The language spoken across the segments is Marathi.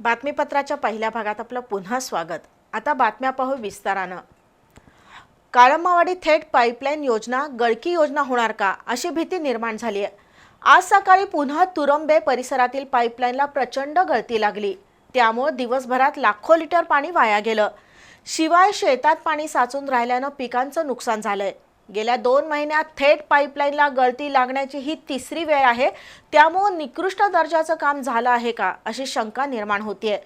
बातमीपत्राच्या पहिल्या भागात आपलं पुन्हा स्वागत. आता बातम्या पाहू विस्तारानं. काळंबावाडी थेट पाईपलाईन योजना गळकी योजना होणार का? अशी भीती निर्माण झाली आहे आज सकाळी पुन्हा तुरंबे परिसरातील पाईपलाईनला प्रचंड गळती लागली. त्यामुळं दिवसभरात लाखो लिटर पाणी वाया गेलं. शिवाय शेतात पाणी साचून राहिल्यानं पिकांचं नुकसान झालंय. गेल्या दोन महिन्यात थेट पाईपलाईनला गळती लागण्याची ही तिसरी वेळ आहे. त्यामुळं निकृष्ट दर्जाचं काम झालं आहे का अशी शंका निर्माण होतीये.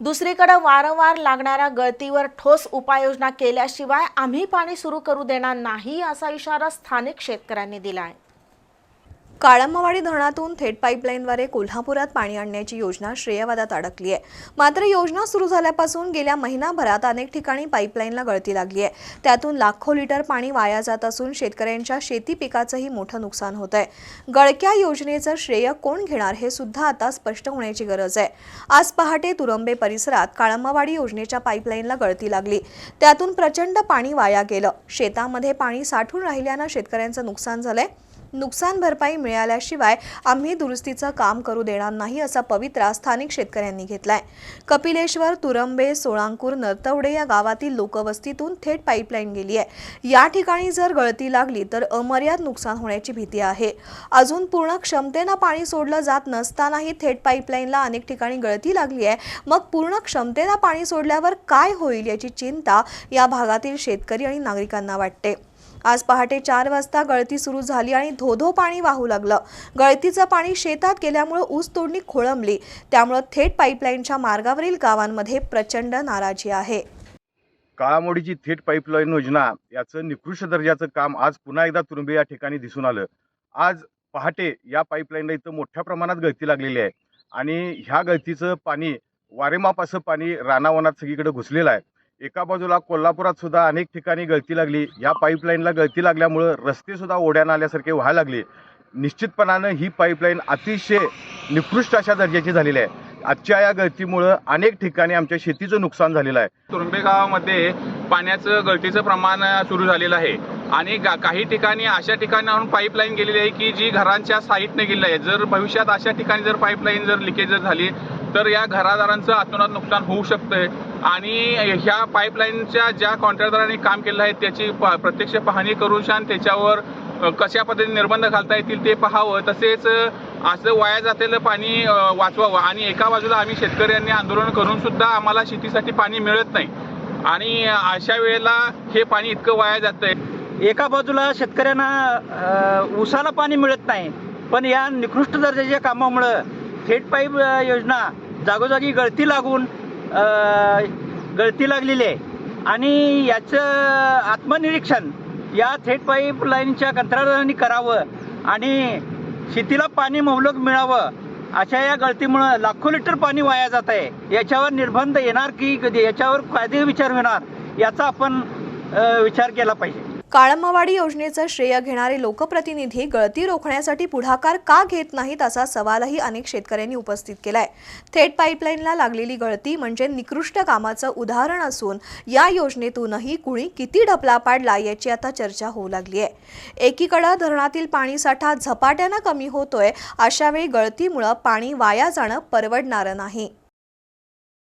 दुसरीकडे वारंवार लागणाऱ्या गळतीवर ठोस उपाययोजना केल्याशिवाय आम्ही पाणी सुरू करू देणार नाही असा इशारा स्थानिक शेतकऱ्यांनी दिला आहे काळंबवाडी धरणातून थेट पाईपलाईनद्वारे कोल्हापुरात पाणी आणण्याची योजना श्रेयवादात अडकली आहे. मात्र योजना सुरू झाल्यापासून गेल्या महिनाभरात अनेक ठिकाणी पाईपलाईनला गळती लागली आहे. त्यातून लाखो लिटर पाणी वाया जात असून शेतकऱ्यांच्या शेती पिकाचंही मोठं नुकसान होत आहे. गळक्या योजनेचं श्रेय कोण घेणार हे सुद्धा आता स्पष्ट होण्याची गरज आहे. आज पहाटे तुरंबे परिसरात काळंबावाडी योजनेच्या पाईपलाईनला गळती लागली. त्यातून प्रचंड पाणी वाया गेलं. शेतामध्ये पाणी साठून राहिल्यानं शेतकऱ्यांचं नुकसान झालंय. नुकसान भरपाई मिळाल्याशिवाय आम्ही दुरुस्तीचं काम करू देणार नाही असा पवित्रा स्थानिक शेतकऱ्यांनी घेतलाय. कपिलेश्वर तुरंबे सोळांकूर नरतवडे या गावातील लोकवस्तीतून थेट पाईपलाईन गेली आहे. या ठिकाणी जर गळती लागली तर अमर्याद नुकसान होण्याची भीती आहे. अजून पूर्ण क्षमतेनं पाणी सोडलं जात नसतानाही थेट पाईपलाईनला अनेक ठिकाणी गळती लागली आहे. मग पूर्ण क्षमतेनं पाणी सोडल्यावर काय होईल याची चिंता या भागातील शेतकरी आणि नागरिकांना वाटते. आज पहाटे चार वाजता गळती सुरू झाली आणि धोधो पाणी वाहू लागलं. गळतीचं पाणी शेतात गेल्यामुळे ऊस तोडणी खोळंबली. त्यामुळं थेट पाईपलाईनच्या मार्गावरील गावांमध्ये प्रचंड नाराजी आहे. काळामोडीची थेट पाईपलाईन योजना याचं निकृष्ट दर्जाचं काम आज पुन्हा एकदा तुरुंबे या ठिकाणी दिसून आलं. आज पहाटे या पाईपलाईनला इथं मोठ्या प्रमाणात गळती लागलेली आहे. आणि ह्या गळतीचं पाणी वारेमाप असं पाणी रानावनात सगळीकडे घुसलेलं आहे. एका बाजूला कोल्हापुरात सुद्धा अनेक ठिकाणी गळती लागली. या पाईपलाईनला गळती लागल्यामुळं रस्ते सुद्धा ओढ्यानं आल्यासारखे व्हायला लागले. निश्चितपणानं ही पाईपलाईन अतिशय निकृष्ट अशा दर्जाची झालेली आहे. आजच्या या गळतीमुळं अनेक ठिकाणी आमच्या शेतीचं नुकसान झालेलं आहे. तुरुंबे गावामध्ये पाण्याचं गळतीचं प्रमाण सुरू झालेलं आहे. आणि गा काही ठिकाणी अशा ठिकाणाहून पाईपलाईन गेलेली आहे की जी घरांच्या साईटने गेलेली आहे. जर भविष्यात अशा ठिकाणी जर पाईपलाईन जर लिकेज जर झाली तर या घरादारांचं अतोनात नुकसान होऊ शकतंय. आणि ह्या पाईपलाईनच्या ज्या कॉन्ट्रॅक्टरांनी काम केलं आहे त्याची प- प्रत्यक्ष पाहणी करून शान त्याच्यावर कशा पद्धतीने निर्बंध घालता येतील ते पाहावं तसेच असं वाया जातेलं पाणी वाचवावं. आणि एका बाजूला आम्ही शेतकऱ्यांनी आंदोलन करून सुद्धा आम्हाला शेतीसाठी पाणी मिळत नाही. आणि अशा वेळेला हे पाणी इतकं वाया जातंय. एका बाजूला शेतकऱ्यांना उसाला ऊसाला पाणी मिळत नाही पण या निकृष्ट दर्जाच्या कामामुळं थेट पाईप योजना जागोजागी गळती लागून गळती लागलेली आहे. आणि याचं आत्मनिरीक्षण या थेट पाईपलाईनच्या कंत्राटदारांनी करावं आणि शेतीला पाणी मोबलक मिळावं अशा या गळतीमुळं लाखो लिटर पाणी वाया जात आहे. याच्यावर निर्बंध येणार की कधी? याच्यावर कायदे विचार होणार? याचा आपण विचार केला पाहिजे. काळंबावाडी योजनेचं श्रेय घेणारे लोकप्रतिनिधी गळती रोखण्यासाठी पुढाकार का घेत नाहीत असा सवालही अनेक शेतकऱ्यांनी उपस्थित केलाय. थेट पाईपलाईनला लागलेली गळती म्हणजे निकृष्ट कामाचं उदाहरण असून या योजनेतूनही कुणी किती ढपला पाडला याची आता चर्चा होऊ लागली आहे एकीकडं धरणातील पाणीसाठा झपाट्यानं कमी होतोय अशावेळी गळतीमुळं पाणी वाया जाणं परवडणारं नाही.